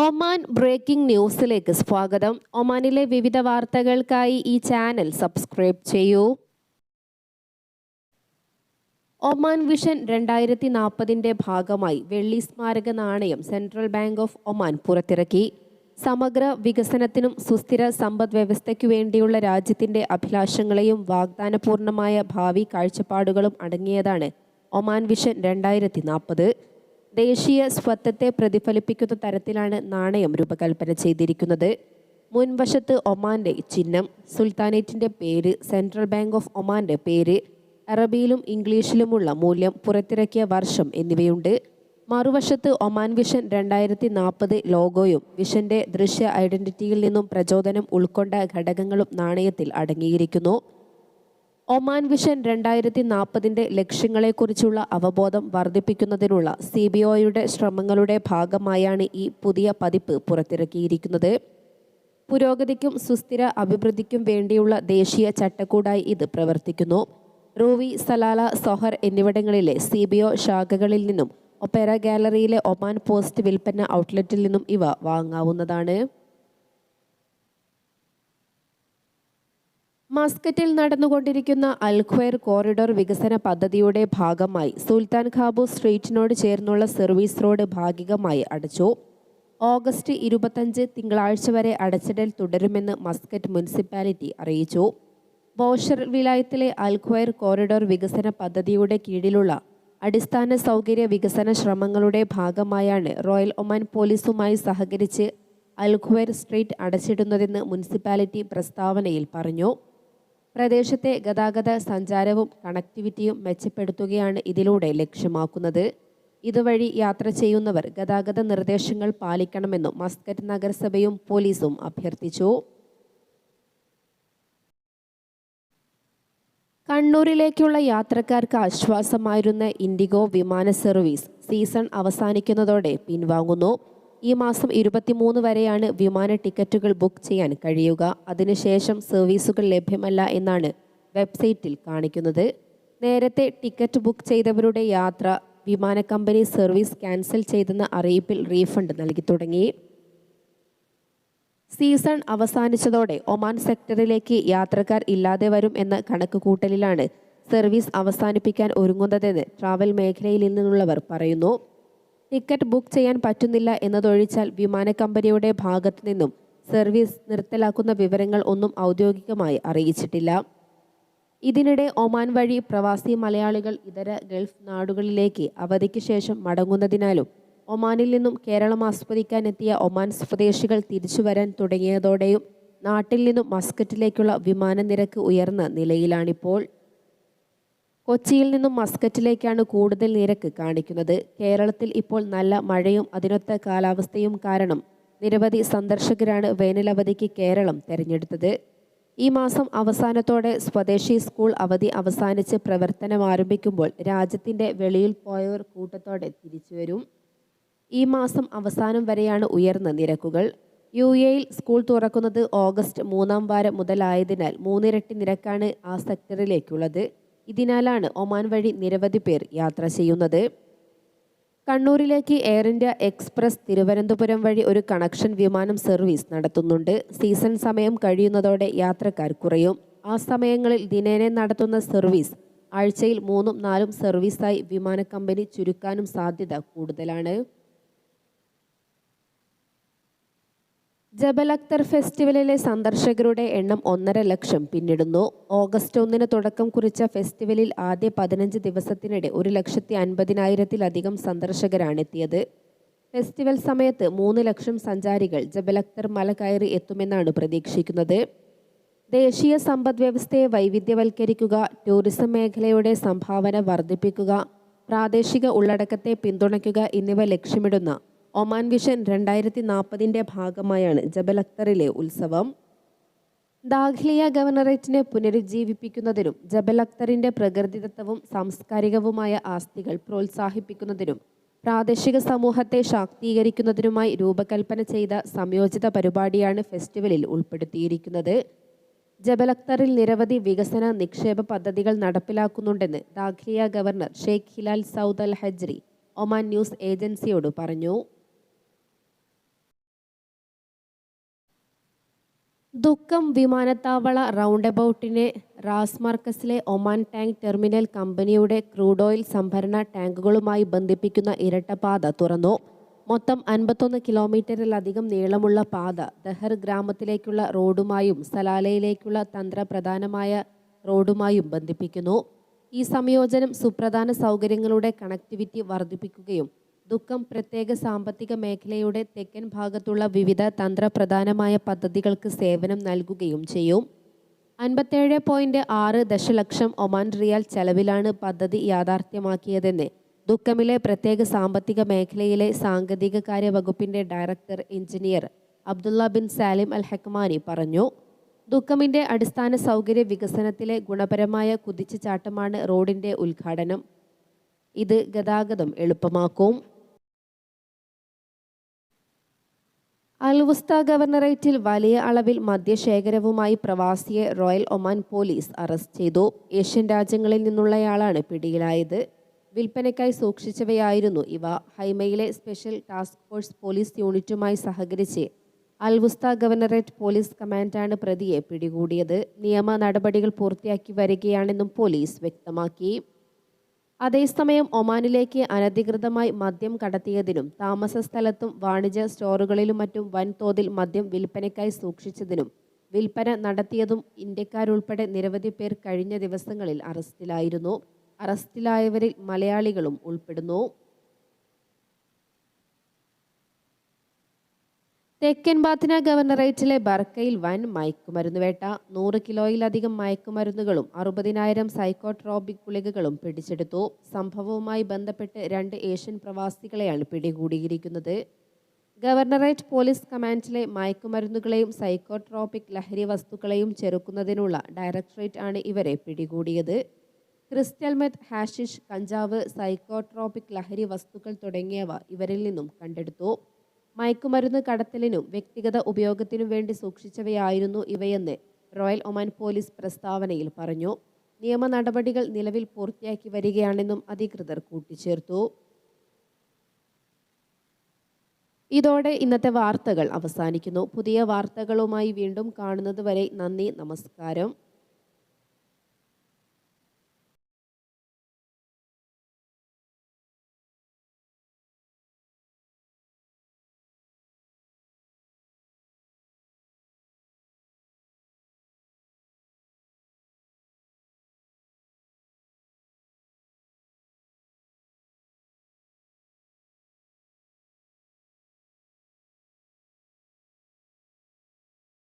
Oman breaking ന്യൂസിലേക്ക് സ്വാഗതം. ഒമാനിലെ വിവിധ വാർത്തകൾക്കായി ഈ ചാനൽ സബ്സ്ക്രൈബ് ചെയ്യൂ. ഒമാൻ വിഷൻ രണ്ടായിരത്തി നാൽപ്പതിന്റെ ഭാഗമായി വെള്ളി സ്മാരക നാണയം സെൻട്രൽ ബാങ്ക് ഓഫ് ഒമാൻ പുറത്തിറക്കി. സമഗ്ര വികസനത്തിനും സുസ്ഥിര സമ്പദ് വ്യവസ്ഥയ്ക്കു വേണ്ടിയുള്ള രാജ്യത്തിന്റെ അഭിലാഷങ്ങളെയും വാഗ്ദാനപൂർണമായ ഭാവി കാഴ്ചപ്പാടുകളും അടങ്ങിയതാണ് ഒമാൻ വിഷൻ രണ്ടായിരത്തി നാൽപ്പത് ദേശീയ സ്വത്വത്തെ പ്രതിഫലിപ്പിക്കുന്ന തരത്തിലാണ് നാണയം രൂപകൽപ്പന ചെയ്തിരിക്കുന്നത്. മുൻവശത്ത് ഒമാന്റെ ചിഹ്നം സുൽത്താനേറ്റിന്റെ പേര് സെൻട്രൽ ബാങ്ക് ഓഫ് ഒമാന്റെ പേര് അറബിയിലും ഇംഗ്ലീഷിലുമുള്ള മൂല്യം പുറത്തിറക്കിയ വർഷം എന്നിവയുണ്ട്. മറുവശത്ത് ഒമാൻ വിഷൻ രണ്ടായിരത്തി നാൽപ്പത് ലോഗോയും വിഷന്റെ ദൃശ്യ ഐഡന്റിറ്റിയിൽ നിന്നും പ്രചോദനം ഉൾക്കൊണ്ട ഘടകങ്ങളും നാണയത്തിൽ അടങ്ങിയിരിക്കുന്നു. ഒമാൻ വിഷൻ രണ്ടായിരത്തി നാൽപ്പതിന്റെ ലക്ഷ്യങ്ങളെക്കുറിച്ചുള്ള അവബോധം വർദ്ധിപ്പിക്കുന്നതിനുള്ള സി ബി ഒയുടെ ശ്രമങ്ങളുടെ ഭാഗമായാണ് ഈ പുതിയ പതിപ്പ് പുറത്തിറക്കിയിരിക്കുന്നത്. പുരോഗതിക്കും സുസ്ഥിര അഭിവൃദ്ധിക്കും വേണ്ടിയുള്ള ദേശീയ ചട്ടക്കൂടായി ഇത് പ്രവർത്തിക്കുന്നു. റൂവി സലാല സൊഹർ എന്നിവിടങ്ങളിലെ സി ബി ഒ ശാഖകളിൽ നിന്നും ഒപ്പേറ ഗാലറിയിലെ ഒമാൻ പോസ്റ്റ് വിൽപ്പന ഔട്ട്ലെറ്റിൽ നിന്നും ഇവ വാങ്ങാവുന്നതാണ്. മസ്കറ്റിൽ നടന്നുകൊണ്ടിരിക്കുന്ന അൽഖ്വയർ കോറിഡോർ വികസന പദ്ധതിയുടെ ഭാഗമായി സുൽത്താൻ ഖാബു സ്ട്രീറ്റിനോട് ചേർന്നുള്ള സർവീസ് റോഡ് ഭാഗികമായി അടച്ചു. ഓഗസ്റ്റ് ഇരുപത്തഞ്ച് തിങ്കളാഴ്ച വരെ അടച്ചിടൽ തുടരുമെന്ന് മസ്കറ്റ് മുനിസിപ്പാലിറ്റി അറിയിച്ചു. ബോഷർ വിലായത്തിലെ അൽഖ്വയർ കോറിഡോർ വികസന പദ്ധതിയുടെ കീഴിലുള്ള അടിസ്ഥാന സൗകര്യ വികസന ശ്രമങ്ങളുടെ ഭാഗമായാണ് റോയൽ ഒമാൻ പോലീസുമായി സഹകരിച്ച് അൽഖ്വയർ സ്ട്രീറ്റ് അടച്ചിടുന്നതെന്ന് മുനിസിപ്പാലിറ്റി പ്രസ്താവനയിൽ പറഞ്ഞു. പ്രദേശത്തെ ഗതാഗത സഞ്ചാരവും കണക്ടിവിറ്റിയും മെച്ചപ്പെടുത്തുകയാണ് ഇതിലൂടെ ലക്ഷ്യമാക്കുന്നത്. ഇതുവഴി യാത്ര ചെയ്യുന്നവർ ഗതാഗത നിർദ്ദേശങ്ങൾ പാലിക്കണമെന്നും മസ്കറ്റ് നഗരസഭയും പോലീസും അഭ്യർത്ഥിച്ചു. കണ്ണൂരിലേക്കുള്ള യാത്രക്കാർക്ക് ആശ്വാസമായിരുന്ന ഇൻഡിഗോ വിമാന സർവീസ് സീസൺ അവസാനിക്കുന്നതോടെ പിൻവാങ്ങുന്നു. ഈ മാസം ഇരുപത്തിമൂന്ന് വരെയാണ് വിമാന ടിക്കറ്റുകൾ ബുക്ക് ചെയ്യാൻ കഴിയുക. അതിനുശേഷം സർവീസുകൾ ലഭ്യമല്ല എന്നാണ് വെബ്സൈറ്റിൽ കാണിക്കുന്നത്. നേരത്തെ ടിക്കറ്റ് ബുക്ക് ചെയ്തവരുടെ യാത്ര വിമാന കമ്പനി സർവീസ് ക്യാൻസൽ ചെയ്തെന്ന അറിയിപ്പിൽ റീഫണ്ട് നൽകി തുടങ്ങി. സീസൺ അവസാനിച്ചതോടെ ഒമാൻ സെക്ടറിലേക്ക് യാത്രക്കാർ ഇല്ലാതെ വരും എന്ന കണക്കുകൂട്ടലിലാണ് സർവീസ് അവസാനിപ്പിക്കാൻ ഒരുങ്ങുന്നതെന്ന് ട്രാവൽ മേഖലയിൽ നിന്നുള്ളവർ പറയുന്നു. ടിക്കറ്റ് ബുക്ക് ചെയ്യാൻ പറ്റുന്നില്ല എന്നതൊഴിച്ചാൽ വിമാന കമ്പനിയുടെ ഭാഗത്തു നിന്നും സർവീസ് നിർത്തലാക്കുന്ന വിവരങ്ങൾ ഒന്നും ഔദ്യോഗികമായി അറിയിച്ചിട്ടില്ല. ഇതിനിടെ ഒമാൻ വഴി പ്രവാസി മലയാളികൾ ഇതര ഗൾഫ് നാടുകളിലേക്ക് അവധിക്ക് ശേഷം മടങ്ങുന്നതിനാലും ഒമാനിൽ നിന്നും കേരളം ആസ്വദിക്കാനെത്തിയ ഒമാൻ സ്വദേശികൾ തിരിച്ചു വരാൻ തുടങ്ങിയതോടെയും നാട്ടിൽ നിന്നും മസ്കറ്റിലേക്കുള്ള വിമാന നിരക്ക് ഉയർന്ന നിലയിലാണിപ്പോൾ. കൊച്ചിയിൽ നിന്നും മസ്കറ്റിലേക്കാണ് കൂടുതൽ നിരക്ക് കാണിക്കുന്നത്. കേരളത്തിൽ ഇപ്പോൾ നല്ല മഴയും അതിനൊത്ത കാലാവസ്ഥയും കാരണം നിരവധി സന്ദർശകരാണ് വേനലവധിക്ക് കേരളം തെരഞ്ഞെടുത്തത്. ഈ മാസം അവസാനത്തോടെ സ്വദേശി സ്കൂൾ അവധി അവസാനിച്ച് പ്രവർത്തനം ആരംഭിക്കുമ്പോൾ രാജ്യത്തിന്റെ വെളിയിൽ പോയവർ കൂട്ടത്തോടെ തിരിച്ചുവരും ഈ മാസം അവസാനം വരെയാണ് ഉയർന്ന നിരക്കുകൾ. യു എയിൽ സ്കൂൾ തുറക്കുന്നത് ഓഗസ്റ്റ് മൂന്നാം വാരം മുതലായതിനാൽ മൂന്നിരട്ടി നിരക്കാണ് ആ സെക്ടറിലേക്കുള്ളത്. ഇതിനാലാണ് ഒമാൻ വഴി നിരവധി പേർ യാത്ര ചെയ്യുന്നത്. കണ്ണൂരിലേക്ക് എയർ ഇന്ത്യ എക്സ്പ്രസ് തിരുവനന്തപുരം വഴി ഒരു കണക്ഷൻ വിമാനം സർവീസ് നടത്തുന്നുണ്ട്. സീസൺ സമയം കഴിയുന്നതോടെ യാത്രക്കാർ കുറയും. ആ സമയങ്ങളിൽ ദിനേനെ നടത്തുന്ന സർവീസ് ആഴ്ചയിൽ മൂന്നും നാലും സർവീസായി വിമാന കമ്പനി ചുരുക്കാനും സാധ്യത കൂടുതലാണ്. ജബൽ അക്തർ ഫെസ്റ്റിവലിലെ സന്ദർശകരുടെ എണ്ണം ഒന്നര ലക്ഷം. പിന്നിടുന്നു. ഓഗസ്റ്റ് ഒന്നിന് തുടക്കം കുറിച്ച ഫെസ്റ്റിവലിൽ ആദ്യ പതിനഞ്ച് ദിവസത്തിനിടെ ഒരു ലക്ഷത്തി അൻപതിനായിരത്തിലധികം സന്ദർശകരാണ് എത്തിയത് ഫെസ്റ്റിവൽ സമയത്ത് മൂന്ന് ലക്ഷം സഞ്ചാരികൾ ജബലക്തർ മല കയറി എത്തുമെന്നാണ് പ്രതീക്ഷിക്കുന്നത്. ദേശീയ സമ്പദ് വ്യവസ്ഥയെ വൈവിധ്യവൽക്കരിക്കുക ടൂറിസം മേഖലയുടെ സംഭാവന വർദ്ധിപ്പിക്കുക പ്രാദേശിക ഉള്ളടക്കത്തെ പിന്തുണയ്ക്കുക എന്നിവ ലക്ഷ്യമിടുന്ന ഒമാൻ വിഷൻ രണ്ടായിരത്തി നാൽപ്പതിന്റെ ഭാഗമായാണ് ജബൽ അക്തറിലെ ഉത്സവം. ദാഖ്ലിയ ഗവർണറേറ്റിനെ പുനരുജ്ജീവിപ്പിക്കുന്നതിനും ജബൽ അക്തറിന്റെ പ്രകൃതിദത്തവും സാംസ്കാരികവുമായ ആസ്തികൾ പ്രോത്സാഹിപ്പിക്കുന്നതിനും പ്രാദേശിക സമൂഹത്തെ ശാക്തീകരിക്കുന്നതിനുമായി രൂപകൽപ്പന ചെയ്ത സംയോജിത പരിപാടിയാണ് ഫെസ്റ്റിവലിൽ ഉൾപ്പെടുത്തിയിരിക്കുന്നത്. ജബൽ അക്തറിൽ നിരവധി വികസന നിക്ഷേപ പദ്ധതികൾ നടപ്പിലാക്കുന്നുണ്ടെന്ന് Dakhiliyah governor Sheikh Hilal Saud Al Hajri Oman news ഏജൻസിയോട് പറഞ്ഞു. ദുഃഖം വിമാനത്താവള റൗണ്ട് എബൌട്ടിനെ റാസ് മാർക്കസിലെ ഒമാൻ ടാങ്ക് ടെർമിനൽ കമ്പനിയുടെ ക്രൂഡ് ഓയിൽ സംഭരണ ടാങ്കുകളുമായി ബന്ധിപ്പിക്കുന്ന ഇരട്ടപാത തുറന്നു. മൊത്തം അൻപത്തൊന്ന് കിലോമീറ്ററിലധികം നീളമുള്ള പാത ദഹർ ഗ്രാമത്തിലേക്കുള്ള റോഡുമായും സലാലയിലേക്കുള്ള തന്ത്രപ്രധാനമായ റോഡുമായും ബന്ധിപ്പിക്കുന്നു. ഈ സംയോജനം സുപ്രധാന സൗകര്യങ്ങളുടെ കണക്ടിവിറ്റി വർദ്ധിപ്പിക്കുകയും ദുഃഖം പ്രത്യേക സാമ്പത്തിക മേഖലയുടെ തെക്കൻ ഭാഗത്തുള്ള വിവിധ തന്ത്രപ്രധാനമായ പദ്ധതികൾക്ക് സേവനം നൽകുകയും ചെയ്യും. അൻപത്തേഴ് പോയിന്റ് ആറ് ദശലക്ഷം ഒമാൻ റിയാൽ ചെലവിലാണ് പദ്ധതി യാഥാർത്ഥ്യമാക്കിയതെന്ന് ദുഃഖമിലെ പ്രത്യേക സാമ്പത്തിക മേഖലയിലെ സാങ്കേതിക കാര്യ വകുപ്പിന്റെ director engineer Abdullah bin Salim Al Hakmani പറഞ്ഞു. ദുഃഖമിന്റെ അടിസ്ഥാന സൗകര്യ വികസനത്തിലെ ഗുണപരമായ കുതിച്ചുചാട്ടമാണ് റോഡിന്റെ ഉദ്ഘാടനം. ഇത് ഗതാഗതം എളുപ്പമാക്കും. അൽവുസ്ത ഗവർണറേറ്റിൽ വലിയ അളവിൽ മദ്യശേഖരവുമായി പ്രവാസിയെ റോയൽ ഒമാൻ പോലീസ് അറസ്റ്റ് ചെയ്തു. ഏഷ്യൻ രാജ്യങ്ങളിൽ നിന്നുള്ളയാളാണ് പിടിയിലായത്. വിൽപ്പനയ്ക്കായി സൂക്ഷിച്ചവയായിരുന്നു ഇവ. ഹൈമയിലെ സ്പെഷ്യൽ ടാസ്ക് ഫോഴ്സ് പോലീസ് യൂണിറ്റുമായി സഹകരിച്ച് അൽവുസ്ത ഗവർണറേറ്റ് പോലീസ് കമാൻഡാണ് പ്രതിയെ പിടികൂടിയത്. നിയമ നടപടികൾ പൂർത്തിയാക്കി വരികയാണെന്നും പോലീസ് വ്യക്തമാക്കി. അതേസമയം ഒമാനിലേക്ക് അനധികൃതമായി മദ്യം കടത്തിയതിനും താമസ സ്ഥലത്തും വാണിജ്യ സ്റ്റോറുകളിലും മറ്റും വൻതോതിൽ മദ്യം വിൽപ്പനയ്ക്കായി സൂക്ഷിച്ചതിനും വിൽപ്പന നടത്തിയതും ഇന്ത്യക്കാരുൾപ്പെടെ നിരവധി പേർ കഴിഞ്ഞ ദിവസങ്ങളിൽ അറസ്റ്റിലായിരുന്നു. അറസ്റ്റിലായവരിൽ മലയാളികളും ഉൾപ്പെടുന്നു. തെക്കൻ ബാത്തിന ഗവർണറേറ്റിലെ ബർക്കയിൽ വൻ മയക്കുമരുന്ന് വേട്ട. നൂറ് കിലോയിലധികം മയക്കുമരുന്നുകളും അറുപതിനായിരം സൈക്കോട്രോപിക് ഗുളികകളും പിടിച്ചെടുത്തു. സംഭവവുമായി ബന്ധപ്പെട്ട് രണ്ട് ഏഷ്യൻ പ്രവാസികളെയാണ് പിടികൂടിയിരിക്കുന്നത്. ഗവർണറേറ്റ് പോലീസ് കമാൻഡിലെ മയക്കുമരുന്നുകളെയും സൈക്കോട്രോപിക് ലഹരി വസ്തുക്കളെയും ചെറുക്കുന്നതിനുള്ള ഡയറക്ടറേറ്റ് ആണ് ഇവരെ പിടികൂടിയത്. ക്രിസ്റ്റൽ മെത്ത് ഹാഷിഷ് കഞ്ചാവ് സൈക്കോട്രോപിക് ലഹരി വസ്തുക്കൾ തുടങ്ങിയവ ഇവരിൽ നിന്നും കണ്ടെടുത്തു. മയക്കുമരുന്ന് കടത്തലിനും വ്യക്തിഗത ഉപയോഗത്തിനും വേണ്ടി സൂക്ഷിച്ചവയായിരുന്നു ഇവയെന്ന് റോയൽ ഒമാൻ പോലീസ് പ്രസ്താവനയിൽ പറഞ്ഞു. നിയമ നടപടികൾ നിലവിൽ പൂർത്തിയാക്കി വരികയാണെന്നും അധികൃതർ കൂട്ടിച്ചേർത്തു. ഇതോടെ ഇന്നത്തെ വാർത്തകൾ അവസാനിക്കുന്നു. പുതിയ വാർത്തകളുമായി വീണ്ടും കാണുന്നതുവരെ നന്ദി നമസ്കാരം.